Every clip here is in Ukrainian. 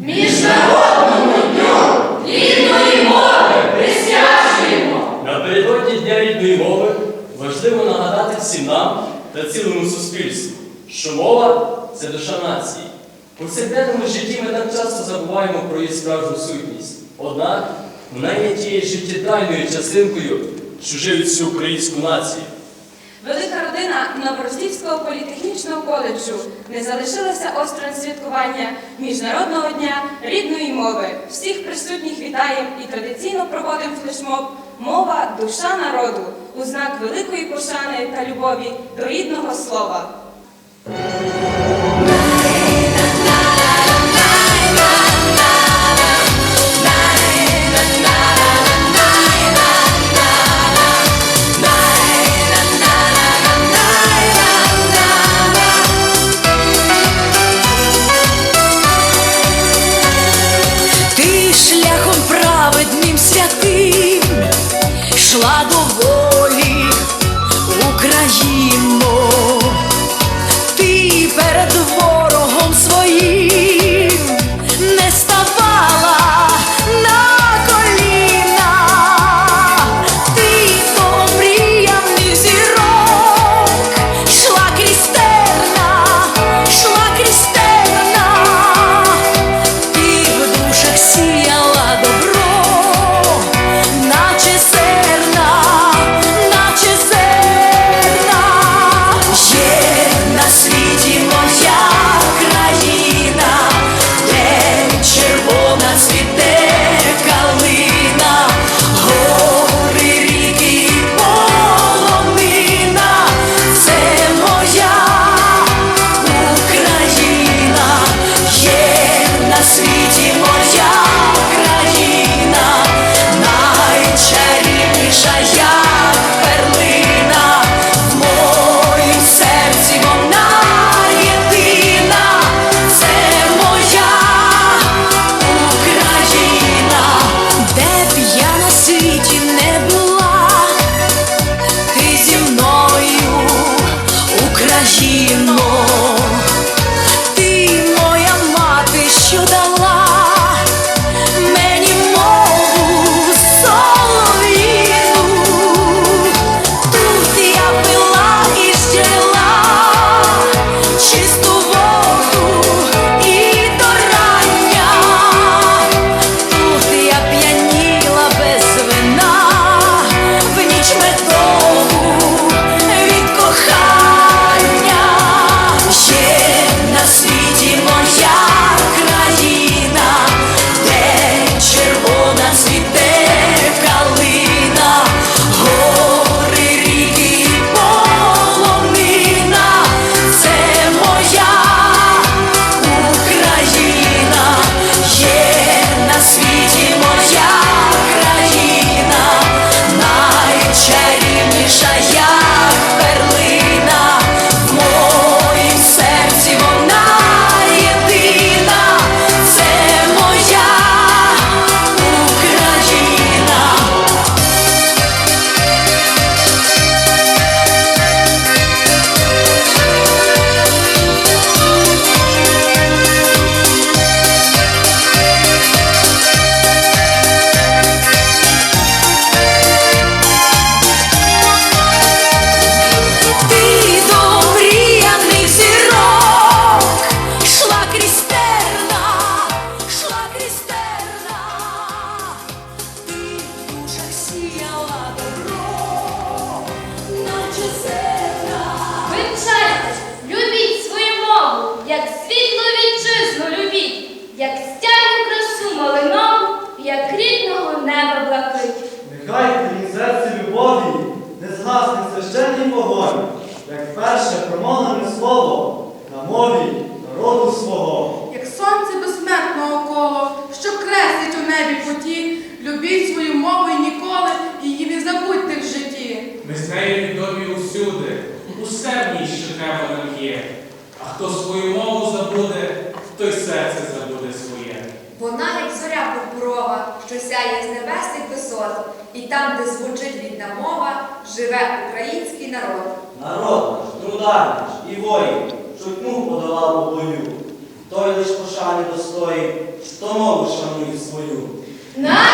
Міжнародному дню рідної мови присвячуємо! Напередодні Дня рідної мови важливо нагадати всім нам та цілому суспільству, що мова це душа нації. У повсякденному житті ми так часто забуваємо про її справжню сутність. Однак вона є тією життєдальною частинкою, що живить всю українську націю. Велика родина Новоросійського політехнічного коледжу не залишилося осторонь святкування Міжнародного дня рідної мови. Всіх присутніх вітаємо і традиційно проводимо флешмоб Мова душа народу у знак великої пошани та любові до рідного слова. Україно, ти перед Мови ніколи її не забудьте в житті. Ми з нею відомі усюди, усе в ній, що треба нам є. А хто свою мову забуде, той серце забуде своє. Вона, як зоря пурпурова, що сяє з небесних висот, і там, де звучить рідна мова, живе український народ. Народ наш, трудар наш і воїн, що тьму подолав у бою, той лиш пошані достої, що мову шанує свою. На!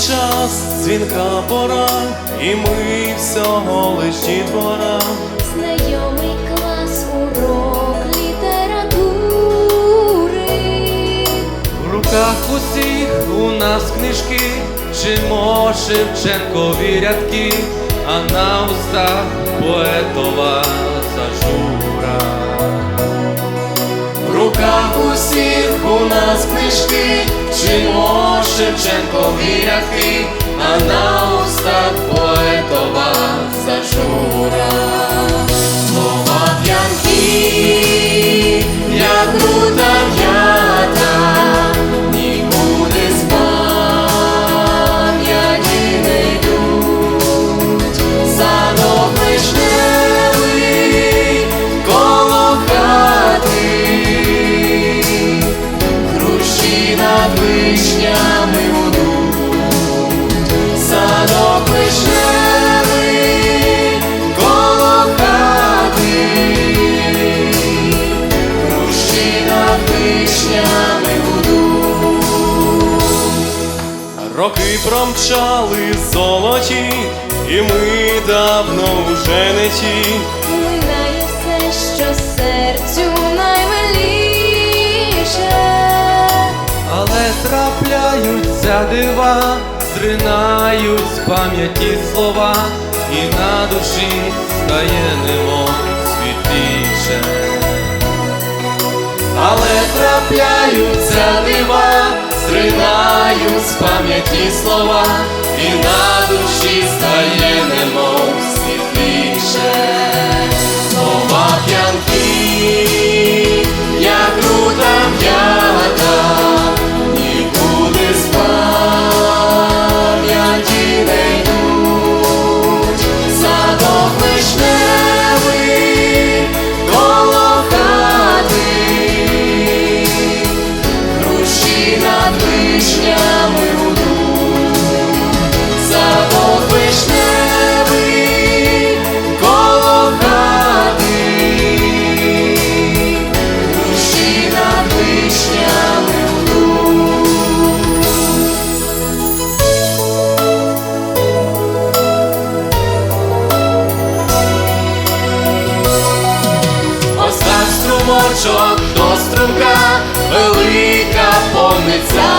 час дзвінка пора, і ми всього лиш дітвора. Знайомий клас урок літератури. В руках усіх у нас книжки, чимо Шевченкові рядки, а на устах поетова зажура. В руках усіх у нас книжки, чимо Шевченкові рядки, а на устах поетова зажура. Роки промчали золоті, і ми давно вже не ті. Минає все, що серцю наймиліше, але трапляються дива, зринають з пам'яті слова, і на душі стає немо світліше. Але трапляються дива, зринають з пам'яті слова, і на душі стає немов світліше.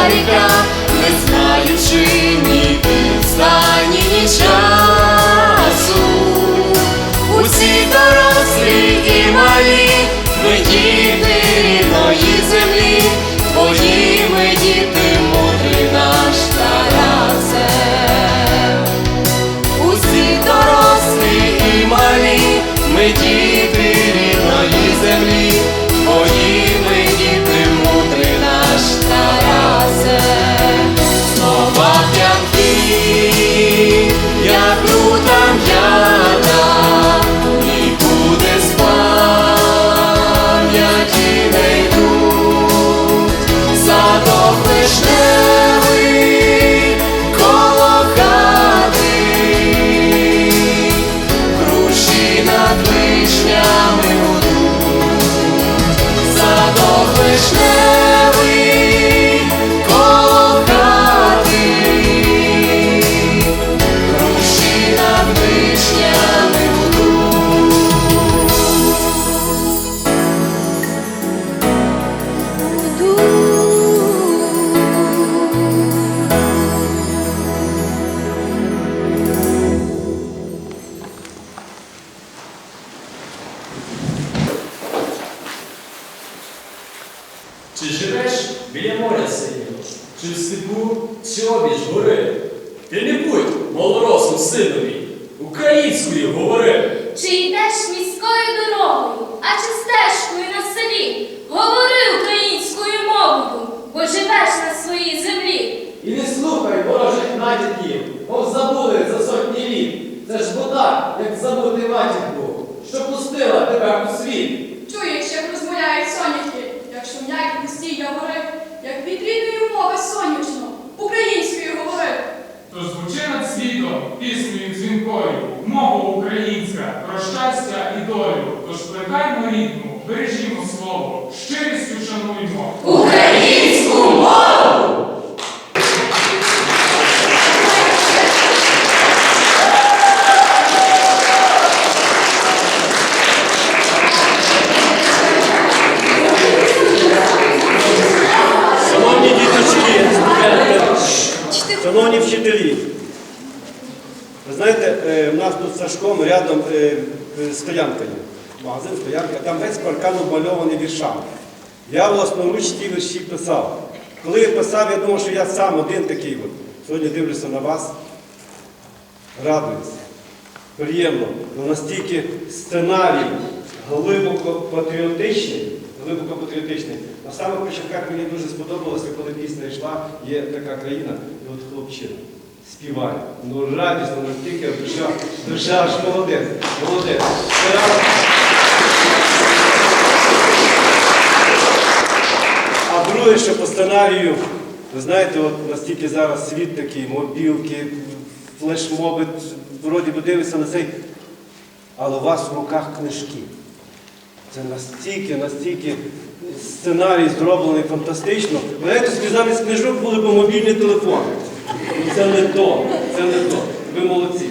Mardi go. Українською говори. Чи йдеш міською дорогою, а чи стежкою на селі? Говори українською мовою, бо живеш на своїй землі. І не слухай ворожих матірків, мов забули за сотні літ. Це ж бо так, як забути матінку, що пустила тебе у світ. Чуєш, як розмовляють соняхи, як шумлять піснею дзвінкою, мова українська, про щастя і долю. Тож плекаймо рідну, бережімо слово, щирістю шануймо. Українську мову! Шановні діточки, шановні вчителі, знаєте, е, в нас тут з Сашком рядом е, е, стоянка є. Магазин стоянка, там весь паркан обмальований віршами. Я власноруч ті вірші писав. Коли я писав, я думав, що я сам один такий. От. Сьогодні дивлюся на вас, радуюся. Приємно, Ну, настільки сценарій глибоко патріотичний, глибоко патріотичний. На самих початках мені дуже сподобалося, коли пісня йшла, є така країна, і от хлопчина співає. Ну радісно, настільки душа, душа аж молодець, молодець. А друге, що по сценарію, ви знаєте, от настільки зараз світ такий, мобілки, флешмоби, вроді би дивишся на цей, але у вас в руках книжки. Це настільки, настільки сценарій зроблений фантастично. Знаєте, собі замість книжок були б мобільні телефони. Це не то, це не то. Ви молодці.